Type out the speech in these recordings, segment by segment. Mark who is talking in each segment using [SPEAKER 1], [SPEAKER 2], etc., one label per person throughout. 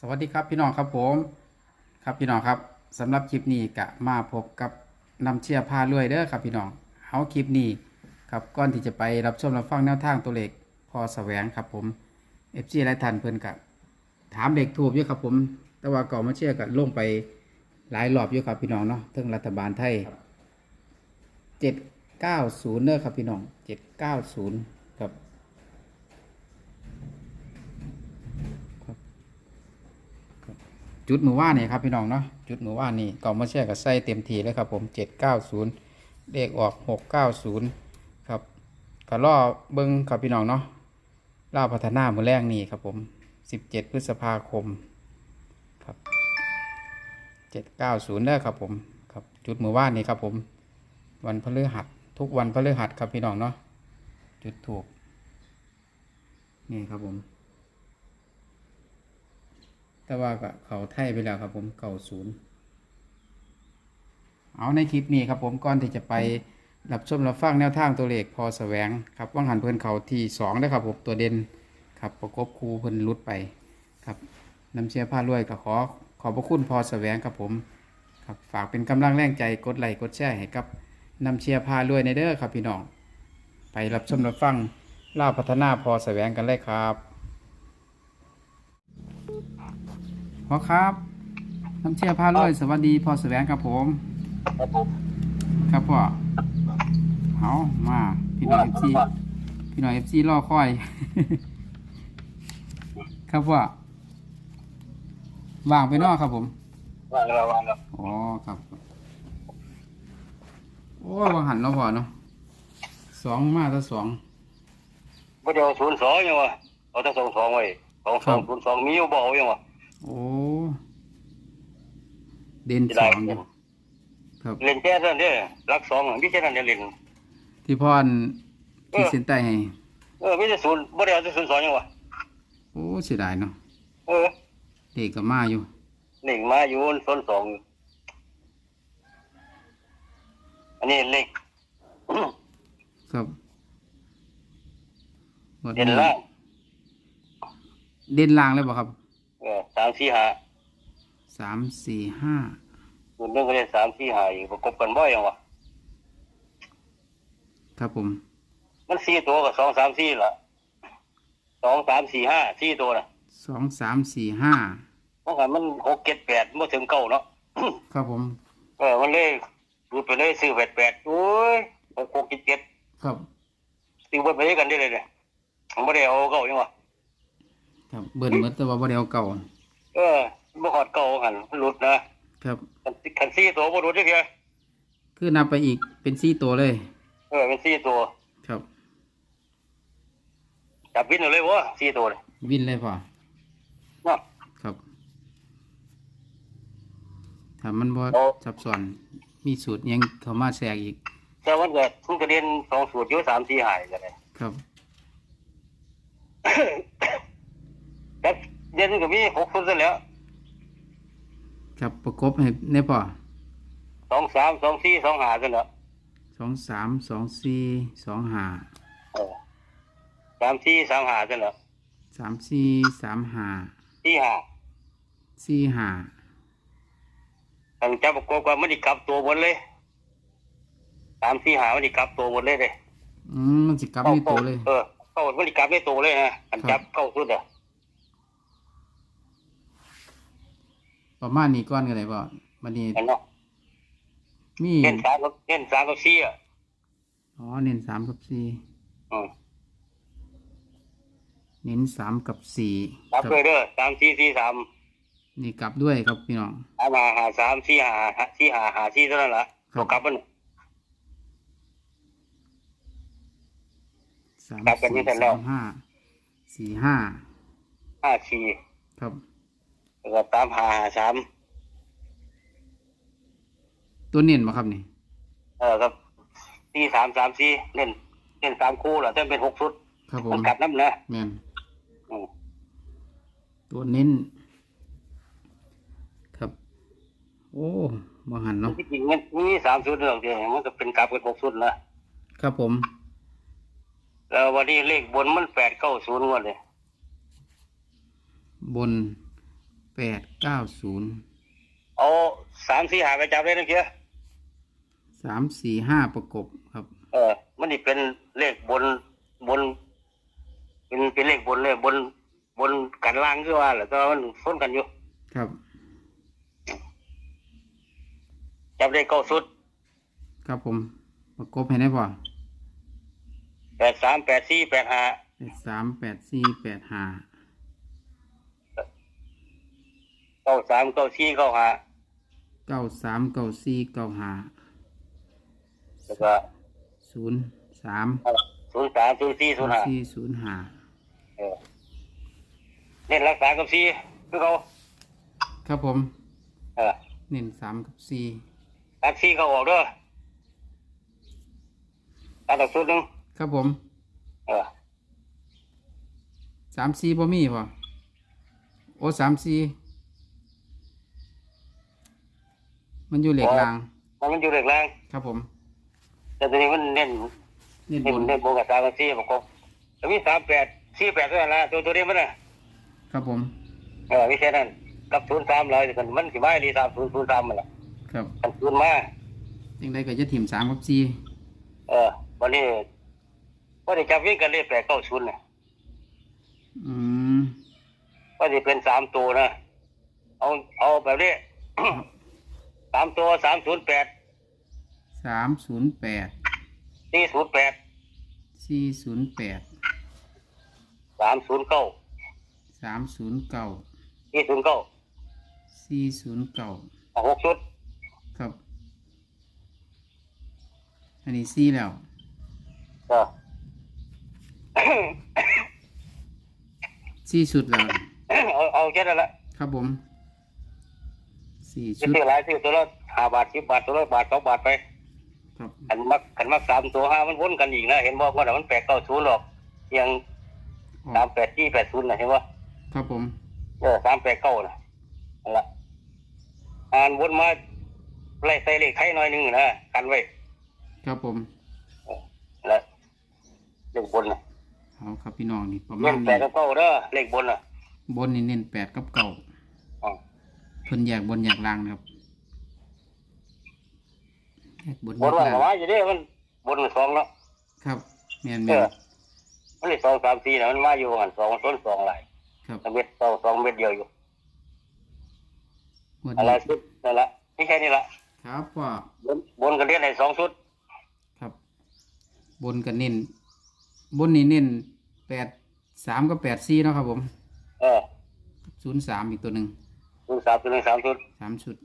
[SPEAKER 1] สวัสดีครับพี่น้องครับผม ครับพี่น้องครับสำหรับคลิปนี้กะมาพบกับนำเชียร์พาเรื่อยเด้อครับพี่น้องเอาคลิปนี้ครับก่อนที่จะไปรับชมรับฟังแนวทางตัวเลขพอแสวงครับผมเอฟซีไรทันเพิ่นกะถามเด็กถูกเยอะครับผม แต่ว่าก่อนมาเชียร์กะลงไปหลายรอบเยอะครับพี่น้องเนาะทั้งรัฐบาลไทยเจ็ดเก้าศูนย์เด้อครับพี่น้องเจ็ดเก้าศูนย์ครับ จุดมือว่านนี่ครับพี่น้องเนาะจุดมือว่านนี่ก่อนมาเชื่อกับไส้เต็มทีเลยครับผมเจ็ดเก้าศูนย์เลขออกหกเก้าศูนย์ครับก็ล่อเบิ้งครับพี่น้องเนาะล่าพัฒนามือแรกนี่ครับผมสิบเจ็ดพฤษภาคมครับเจ็ดเก้าศูนย์ได้ครับผมครับจุดมือว่านนี่ครับผม วันพฤหัสทุกวันพฤหัสครับพี่น้องเนาะจุดถูกนี่ครับผม แต่ว่าก็เขาไทยไปแล้วครับผมเก่าศูนย์เอาในคลิปนี้ครับผมก่อนที่จะไปรับชมรับฟังแนวทางตัวเลขพอแสวงครับว่างหันเพิ่อนเขาที่สองนะครับผมตัวเด่นครับประกบคูเพิ่นลุดไปครับน้ำเชียร์ผ้ารวยก็ขอขอบพระคุณพอแสวงครับผมครับฝากเป็นกำลังแรงใจกดไลค์กดแชร์ให้กับน้ำเชียร์ผ้ารวยในเด้อครับพี่น้องไปรับชมรับฟังล่าพัฒนาพอแสวงกันเลยครับ พ่อครับน้ำเชี่ยพาเลยสวัสดีพ่อแสวงครับผม
[SPEAKER 2] ครับผม
[SPEAKER 1] ครับพ่อเอามาพี่น้องเอฟซีพี่น้องเอฟซีรอคอย ครับพ่อว่างไปนอกครับผม
[SPEAKER 2] วางแล้ววางแล้ว
[SPEAKER 1] อ๋อครับ โอ้ยวางหันเราะพ่อเนาะสองมาถ้าสอง
[SPEAKER 2] บ่ได้เอาศูนย์สองยังวะเอาแต่สองสองไว้สองสองศูนย์สองมีอยู่บ่เอายังวะ
[SPEAKER 1] โอ้ เด่น
[SPEAKER 2] ที่
[SPEAKER 1] ส
[SPEAKER 2] ได้
[SPEAKER 1] องอยู่ครับ
[SPEAKER 2] เล่นแค่นั้นเด้อรักสองมีแค่นั้นเดียวเล่น
[SPEAKER 1] ที่พ่อนที่เส้นใต้ให้
[SPEAKER 2] เออมีแต่ศูนย์บ่ได้เอาแต่ศูนย์สองยังวะ
[SPEAKER 1] โอ้เสียดายเนาะ
[SPEAKER 2] เออ
[SPEAKER 1] เด็กกับมาอยู่
[SPEAKER 2] หนึ่งมาอยู่ศูนย์สองอันนี้เลข
[SPEAKER 1] ครับงวด
[SPEAKER 2] เด่นล่าง
[SPEAKER 1] เด่นล่างเลยบ่ครับ
[SPEAKER 2] เออสามสี่ห้า
[SPEAKER 1] สามสี่ห้า
[SPEAKER 2] ศูนย์หนึ่งก็ได้สามสี่ห้าอีกประกบกันบ่อยยังวะ
[SPEAKER 1] ครับผม
[SPEAKER 2] มันสี่ตัวกับสองสามสี่ละสองสามสี่ห้าสี่ตัวน่ะ
[SPEAKER 1] สองสามสี่ห้า
[SPEAKER 2] เพราะงั้นมันหกเจ็ดแปดเมื่อถึงเก้าเนาะ
[SPEAKER 1] ครับผม
[SPEAKER 2] เออมันเลยดูไปเลยซื้อแปดแปดโอ้ยหกหกเจ็ดเจ็ด
[SPEAKER 1] ครับ
[SPEAKER 2] ซื้อเบิดไปด้วยกันได้เลยเนี่ยผมไม่ได้เอาเก่ายังวะ
[SPEAKER 1] ครับเบิ่นหมดแต่ว่าบ่ได้เอาเก่า
[SPEAKER 2] เออ บ่หอดเก่าหันมันหลุดนะครับคันคันซี่ตัวบ่หลุดได้เพีย
[SPEAKER 1] คือนับไปอีกเป็นสี่ตัวเลย
[SPEAKER 2] เออเป็นซี่ตัว
[SPEAKER 1] ครับ
[SPEAKER 2] จับวินเอาเลยวะซี่ตัวเลย
[SPEAKER 1] วินเลยพ่อ
[SPEAKER 2] เนาะ
[SPEAKER 1] ครับถ้ามันบ่
[SPEAKER 2] โอ้
[SPEAKER 1] ซับซ้อนมีสูตรหยังเข้ามาแทรกอีก
[SPEAKER 2] แต่วันเกิดทุนกระเด็นสองสูตรอยู่สามสี่หายกันเลย
[SPEAKER 1] ครับ
[SPEAKER 2] แต่เด่นก็มีหกสูตรซะแล้ว
[SPEAKER 1] ครับประกบให้ในพ่อ
[SPEAKER 2] สองสามสองสี่สองหาซะแล้ว
[SPEAKER 1] สองสามสองสี่สองห้า
[SPEAKER 2] เออสามสี่สามหาซะแล้ว
[SPEAKER 1] สามสี่สามห้า
[SPEAKER 2] สี่หา
[SPEAKER 1] สี่ห้า
[SPEAKER 2] ทางจับประกอบกันมันไดีกลับตัวหมดเลยสามสี่หามันไดีกลับตัวหมดเลยเลย
[SPEAKER 1] อืมมันสิกลับในตัวเลย
[SPEAKER 2] เออเข้ามันไดีกลับในตัวเลยนะอัน
[SPEAKER 1] ครั
[SPEAKER 2] จับบเข้าสุดอะ
[SPEAKER 1] ประมาณนี้ก่อนก็ได้บ่บัดนี้
[SPEAKER 2] อันเนาะ
[SPEAKER 1] มี
[SPEAKER 2] เล่นสามกับเล่นสามกับสี่อะ
[SPEAKER 1] อ๋อเน้นสามกับสี่
[SPEAKER 2] อืม
[SPEAKER 1] เน้นสามกับสี่
[SPEAKER 2] รับเลยเด้อสามสี่สี่สาม
[SPEAKER 1] นี่กลับด้วยครับพี่น้อง
[SPEAKER 2] หามาหาสามสี่หาหาสี่หาหาสี่เท่านั้นละ
[SPEAKER 1] ครับ
[SPEAKER 2] ตัวกลับมัน
[SPEAKER 1] สาม
[SPEAKER 2] กลับกันที่
[SPEAKER 1] สี่
[SPEAKER 2] เสร็จแล้
[SPEAKER 1] สาวมห้าสี่ห้า
[SPEAKER 2] ห้าสี่
[SPEAKER 1] ครับ
[SPEAKER 2] แล้วก็ตามหาหาสาม
[SPEAKER 1] ตัวเน้นบ่ครับนี่
[SPEAKER 2] เออครับสี่สามสามสี่เล่นเล่นสามคู่แล้วจะเป็นหกชุด
[SPEAKER 1] ครับผ
[SPEAKER 2] มั
[SPEAKER 1] ม
[SPEAKER 2] นกลับน้ำนะ
[SPEAKER 1] แม่น
[SPEAKER 2] อืม
[SPEAKER 1] ตัวเน้น ครับ โอ้บ่หันเนาะ
[SPEAKER 2] ที่จริงมันมีสามชุดเรื่องเดียวมันก็เป็นกลับเป็นหกชุดนะครับ
[SPEAKER 1] ผม
[SPEAKER 2] แล้ววันนี้เลขบนมันแปดเก้าศูนย์วันเลย
[SPEAKER 1] บน แปดเก้าศูนย์
[SPEAKER 2] เอาสามสี่หาไปจับเลยนะเคีย
[SPEAKER 1] สามสี่ห้าประกบครับ
[SPEAKER 2] เออ มันนี่เป็นเลขบนบน เป็นเป็นเลขบนเลยบนบนกันล่างคือว่าแหละแต่ว่ามันส้นกันอยู่
[SPEAKER 1] ครับ
[SPEAKER 2] จับได้เก้าสุด
[SPEAKER 1] ครับผม ประกบให้ได้ป่ะ
[SPEAKER 2] แปดสามแปดสี่แปดห้า
[SPEAKER 1] แปดสามแปดสี่แปดห้า
[SPEAKER 2] เก้าสามเก้าสี่เก้าห้า
[SPEAKER 1] เก้าสามเก้าสี่เก้าห้า
[SPEAKER 2] แล้วก็
[SPEAKER 1] ศูนย์สาม
[SPEAKER 2] ศูนย์สามศูนย์สี่ศูนย์ห้า
[SPEAKER 1] สี่ศูนย์ห้า
[SPEAKER 2] เออเน้นรักษากับสี่คือเขา
[SPEAKER 1] ครับผม
[SPEAKER 2] เออ
[SPEAKER 1] เน้นสามกับสี่
[SPEAKER 2] ตัดสี่เขาออกเด้วยตัดออกชุดหนึ่ง
[SPEAKER 1] ครับผม
[SPEAKER 2] เออ
[SPEAKER 1] สามสี่บ่มีป่ะโอ้สามสี่ มันอยู่เหล็กราง
[SPEAKER 2] มันมันอยู่เด็กแรง
[SPEAKER 1] ครับผม
[SPEAKER 2] แต่ตอนนี้มันเน้น
[SPEAKER 1] เน้น
[SPEAKER 2] เน้
[SPEAKER 1] บ
[SPEAKER 2] น
[SPEAKER 1] น
[SPEAKER 2] เน้นโบกับสามกับสี่ประกบแล้วมีสามแปดสี่แปดเท่านั้นละตัวตัวนี้มันน่ะ
[SPEAKER 1] ครับผม
[SPEAKER 2] เออวิเศษนั้นกับศูนย์สามเลยกันมันสิมาดีสามศูนย์ศูนย์สามมันละ
[SPEAKER 1] ครับ
[SPEAKER 2] กันศูนย์มา
[SPEAKER 1] ยังได้ก็จะถิ่มสามกับสี่
[SPEAKER 2] เออวันนี้ว่าได้จับวิ่งกันเลยแปดเก้าศูนย์น่ะ
[SPEAKER 1] อืม
[SPEAKER 2] ว่าจะเป็นสามตัวนะเอาเอาแบบนี้สามตัวสามศูนย์แปด
[SPEAKER 1] สามศูนย์แปด
[SPEAKER 2] สี่ศูนย์แปด
[SPEAKER 1] สี่ศูนย์แปด
[SPEAKER 2] สามศูนย์เก้า
[SPEAKER 1] สามศูนย์เก้า
[SPEAKER 2] สี่ศูนย์เก้า
[SPEAKER 1] สี่ศูนย์เก้า
[SPEAKER 2] เอาหกชุด
[SPEAKER 1] ครับ อันนี้สี่แล้ว
[SPEAKER 2] เออ
[SPEAKER 1] สี่ชุดแล้ว
[SPEAKER 2] เอาเอาแค่นั้นละ
[SPEAKER 1] ครับผม สี่
[SPEAKER 2] ซื้
[SPEAKER 1] ชุด
[SPEAKER 2] อหลายซื้อตัวละห้าบาทสิบบาทตัวละบาทสองบาทไป
[SPEAKER 1] ครับ
[SPEAKER 2] ขันมักขันมักสามตัวห้ามันวนกันอีกนะ เห็นบอกว่ามันแปดเก้าศูนย์หรอกยัง
[SPEAKER 1] ออ
[SPEAKER 2] สากมแปดที่แปดศูนย์นะเห็นว่า
[SPEAKER 1] ครับผม
[SPEAKER 2] เออสามแปดเก้านะนั่นละอ่านวนมาไล่ใส่เลขไทยหน่อยหนึงนะกันไว้
[SPEAKER 1] ครับผม
[SPEAKER 2] แล้วเลขบนนะ
[SPEAKER 1] เอาครับพี่น้องนี่ประมา
[SPEAKER 2] เล่
[SPEAKER 1] ณ
[SPEAKER 2] นแป
[SPEAKER 1] นี้
[SPEAKER 2] ดกับเก้าเด้อเลขบนน่ะ
[SPEAKER 1] บนนี่เน้นแปดกับเก่า
[SPEAKER 2] อ๋อ
[SPEAKER 1] เพิ่นแยกบนแยกล่างนะครับแยกบน
[SPEAKER 2] บ
[SPEAKER 1] แย
[SPEAKER 2] น
[SPEAKER 1] ก
[SPEAKER 2] ว่า
[SPEAKER 1] ล่าง
[SPEAKER 2] ว่าอยู่เด้มันบนมันสองแล้ว
[SPEAKER 1] ครับแม่น
[SPEAKER 2] เอ
[SPEAKER 1] แม่น
[SPEAKER 2] อมันเลยสองสามสี่นะมันมาอยู่หันสองต้นสองหลาย
[SPEAKER 1] ครับ
[SPEAKER 2] เม็ดสองสองเม็ดเดียวอยู่
[SPEAKER 1] งวด
[SPEAKER 2] อะไร
[SPEAKER 1] นี้
[SPEAKER 2] ชุดนั่นละนี่แค่นี้ละ
[SPEAKER 1] ครับว่า
[SPEAKER 2] บนบนกันเรียนในสองชุด
[SPEAKER 1] ครับ บนกับเน้นบนนี่เน้นแปดสามกับแปดสี่เนาะครับผม
[SPEAKER 2] เออ
[SPEAKER 1] ศูนย์สามอีกตัวหนึ่ง
[SPEAKER 2] ชุดสามชุดหนึ่งสามชุด
[SPEAKER 1] สามชุด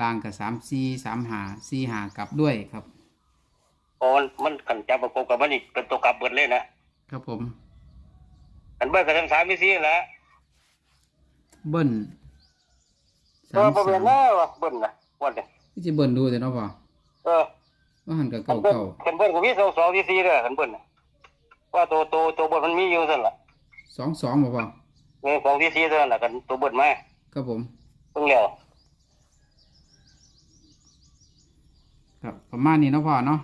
[SPEAKER 1] ล่างกับสามสี่สามหาสี่หากลับด้วยครับ
[SPEAKER 2] เพราะมันมันขันจับประกบกับมันอีกเป็นตัวกลับเบิดเลยนะครับ
[SPEAKER 1] ผม
[SPEAKER 2] ขันเบิดกับทั้งสามไม่สี่แหละ
[SPEAKER 1] เบิ้ล
[SPEAKER 2] เออประเมินนะวะเบิ้ลนะวันนี้
[SPEAKER 1] ที่จะเบิ้ลดูแต่เนาะพ่อ
[SPEAKER 2] เออ
[SPEAKER 1] ว่าหันกับ
[SPEAKER 2] ขัน
[SPEAKER 1] เก่า
[SPEAKER 2] เบิ้ล
[SPEAKER 1] เก่า
[SPEAKER 2] ขันเบิ้ลกับวิสองสองที่สี่เลยขันเบิ้ลน่ะว่าตัวตัวตัวบนมันมีอยู่สั่นละ
[SPEAKER 1] สองสองบ่พ่อ
[SPEAKER 2] เงินสองที่สี่เท่านั้นแหละกันตัวเบิ้ลมา
[SPEAKER 1] ครับผม
[SPEAKER 2] เพิ่งแล้ว
[SPEAKER 1] ครับประมาณนี้เนาะพ่อเนาะ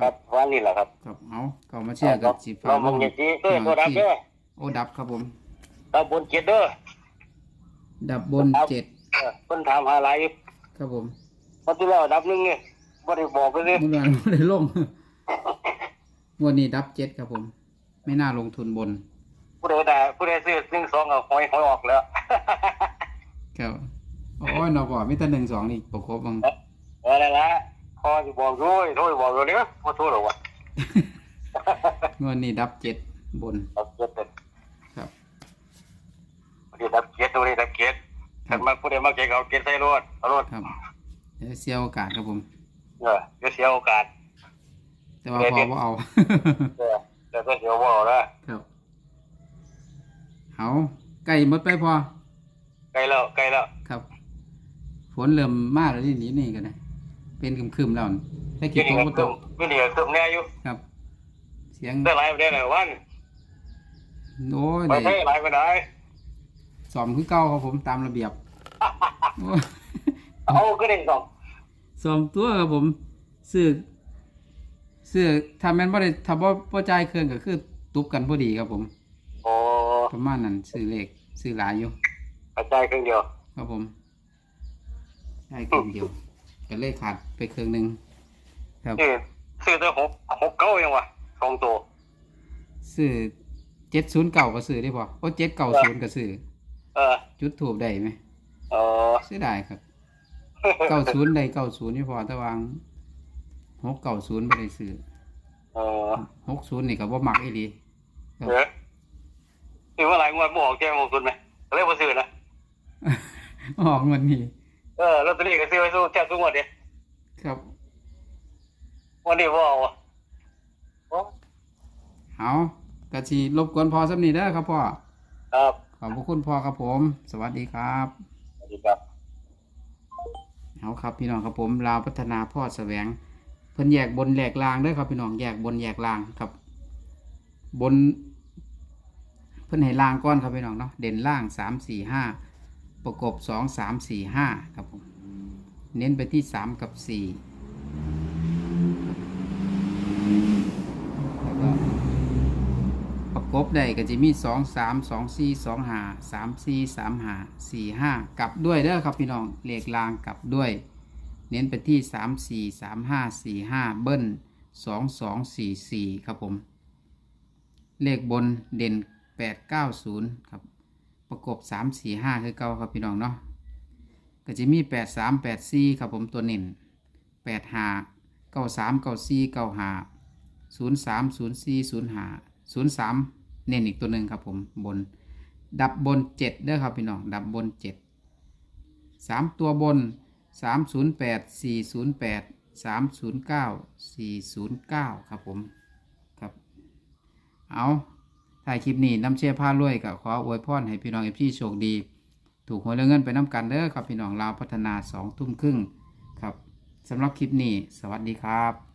[SPEAKER 2] ครับวันนี้แหละครับ
[SPEAKER 1] ครับเอาเก่ามาเชื่อกับสิฟ้า
[SPEAKER 2] เรามองอย่างนี้เออตัวดับเด้อ
[SPEAKER 1] โอ้ดับครับผม
[SPEAKER 2] เราบนเจ็ดเด้อ
[SPEAKER 1] ดับบนเจ็ด
[SPEAKER 2] เออเพิ่นถามหาอะไรอยู่
[SPEAKER 1] ครับผม
[SPEAKER 2] เพราะที่แล้วดับหนึงเนี่ยบ่ได้บอกไปเลย
[SPEAKER 1] เมื่อวานไม่ได้ลงงวันนี้ดับเจ็ดครับผม ไม่น่าลงทุนบน
[SPEAKER 2] ผู้ใดด่าผู้ใดซื้อหนึ่งสองก็หอยหอยออกแล้ว
[SPEAKER 1] ครับโอ้ยเนาะพ่อมีแต่หนึ่งสองนี่ประกบบัง
[SPEAKER 2] เออนั่นละพอสิบอกด้วยโทษบอกเลยเด้อบ่โทษหรอกวะ
[SPEAKER 1] งวดนี้ดับเจ็ดบน
[SPEAKER 2] ดับเจ็ดเด้อ
[SPEAKER 1] ครับ
[SPEAKER 2] ผู้ใดดับเจ็ดตัวนี้ดับเจ็ด
[SPEAKER 1] ครั
[SPEAKER 2] ถ้า
[SPEAKER 1] บ
[SPEAKER 2] มาผู้ใดมาเก็บเอาเก็บใส่รถเอารถ
[SPEAKER 1] ครับเดี๋ยวเสียโอกาสครับผม
[SPEAKER 2] เออเดี๋ยวเสียโอกาส
[SPEAKER 1] แต่ว่า
[SPEAKER 2] เดี๋ยว
[SPEAKER 1] พอ
[SPEAKER 2] เดี๋ยว
[SPEAKER 1] ว่าเอา
[SPEAKER 2] เออเดี๋ยวก็เสียบ่เอาละ
[SPEAKER 1] ครับ เอาไก่หมดไปพอ
[SPEAKER 2] ใกล้แล้วใกล้แล้ว
[SPEAKER 1] ครับฝนเริ่มมากแล้วนี่นี่นี่กันนะเป็นครึมๆแล้วนี่ได้
[SPEAKER 2] อ
[SPEAKER 1] กี่
[SPEAKER 2] ยู่
[SPEAKER 1] ต
[SPEAKER 2] นี่
[SPEAKER 1] ก
[SPEAKER 2] ก็
[SPEAKER 1] บ่ต
[SPEAKER 2] ตึม
[SPEAKER 1] ก
[SPEAKER 2] อยู่นี่ก็ตึมแน่อยู่
[SPEAKER 1] ครับ เสียง
[SPEAKER 2] ได้หลายประเด็นเลยวัน
[SPEAKER 1] โอ้ย
[SPEAKER 2] ไป
[SPEAKER 1] ได้
[SPEAKER 2] ได้หลายไปได้
[SPEAKER 1] สอมคือเก่าครับผมตามระเบียบโอ้ย
[SPEAKER 2] เอาก็ได้สอง
[SPEAKER 1] สอมตัวครับผมซื้อซื้อถ้าแม่นบ่ได้ถ้าบ่บ่จ่ายเครื่องก็คือตุบกันพอดีครับผม
[SPEAKER 2] โอ้
[SPEAKER 1] ประมาณนั้นซื้อเลขซื้อหลายอยู่
[SPEAKER 2] คกระจายครึ่งเดียว
[SPEAKER 1] ครับผมได้ครึ่งเดียวก็เลยขาดไปครึ่งหนึ่งครับ
[SPEAKER 2] ซื้อซื้อตัวหกหกเก้ายังวะสองตัว
[SPEAKER 1] ซื้อเจ็ดศูนย์เก่าก็ซื้อได้พอโอ้เจ็ดเก่าศูนย์ก็ซื้อ
[SPEAKER 2] เออ
[SPEAKER 1] จุดถูกได้ไหม
[SPEAKER 2] เออ
[SPEAKER 1] เสียดายครับเก้าศูนย์ได้เก้าศูนย์นี่พอแต่วางหกเก้าศูนย์ไม่ได้ซื้อ
[SPEAKER 2] เออ
[SPEAKER 1] หกศูนย์นี่ก็บ่มักอีหลี
[SPEAKER 2] เออ ซื้อมาหลายงวดบออกแจ้งลงทุนไหมก็เลยมาซื้อนะ
[SPEAKER 1] ออกเงินนี่
[SPEAKER 2] เออลอตเตอรี่ก็ซื้อไว้สู้แจ้งทุกงวดเดีย
[SPEAKER 1] ครับ
[SPEAKER 2] วันนี้ว่าเอาอะโอ้
[SPEAKER 1] เอากะชีรบกวนพอสักนิดเด้อครับพ่อ
[SPEAKER 2] ครับ
[SPEAKER 1] ขอบพระคุณพ่อครับผม สวัสดีครับ
[SPEAKER 2] สวัสดีครับ
[SPEAKER 1] เอาครับพี่น้องครับผมลาวพัฒนาพ่อแสวงเพิ่นแยกบนแยกล่างเด้อครับพี่น้องแยกบนแยกล่างครับ บน เพิ่นให้ล่างก้อนครับพี่น้องเนาะเด่นล่างสามสี่ห้าประกบสองสามสี่ห้าครับผมเน้นไปที่สามกับสี่แล้วก็ประกบได้ก็จะมีสองสามสองสี่สองหาสามสี่สามหาสี่ห้ากลับด้วยเด้อครับพี่น้องเลขล่างกลับด้วย เน้นไปที่สามสี่สามห้าสี่ห้าเบิ้ลสองสองสี่สี่ครับผม เลขบนเด่น แปดเก้าศูนย์ครับ ประกบสามสี่ห้าคือเก้าครับพี่น้องเนาะก็จะมีแปดสามแปดสี่ครับผมตัวเน่นแปดห้าเก้าสามเก้าสี่เก้าห้าศูนย์สามศูนย์สี่ศูนย์ห้าศูนย์สามเน่นอีกตัวหนึ่งครับผมบน ดับบนเจ็ดเด้อครับพี่น้องดับบนเจ็ดสามตัวบนสามศูนย์แปดสี่ศูนย์แปดสามศูนย์เก้าสี่ศูนย์เก้าครับผมครับ เอา ถ่ายคลิปนี้น้ำเชื่อผ้ารวยกับขออวยพรให้พี่น้องเอฟซีโชคดี ถูกหวยเรื่องเงินไปน้ำกันเด้อครับพี่น้องลาวพัฒนาสองทุ่มครึ่งครับสำหรับคลิปนี้ สวัสดีครับ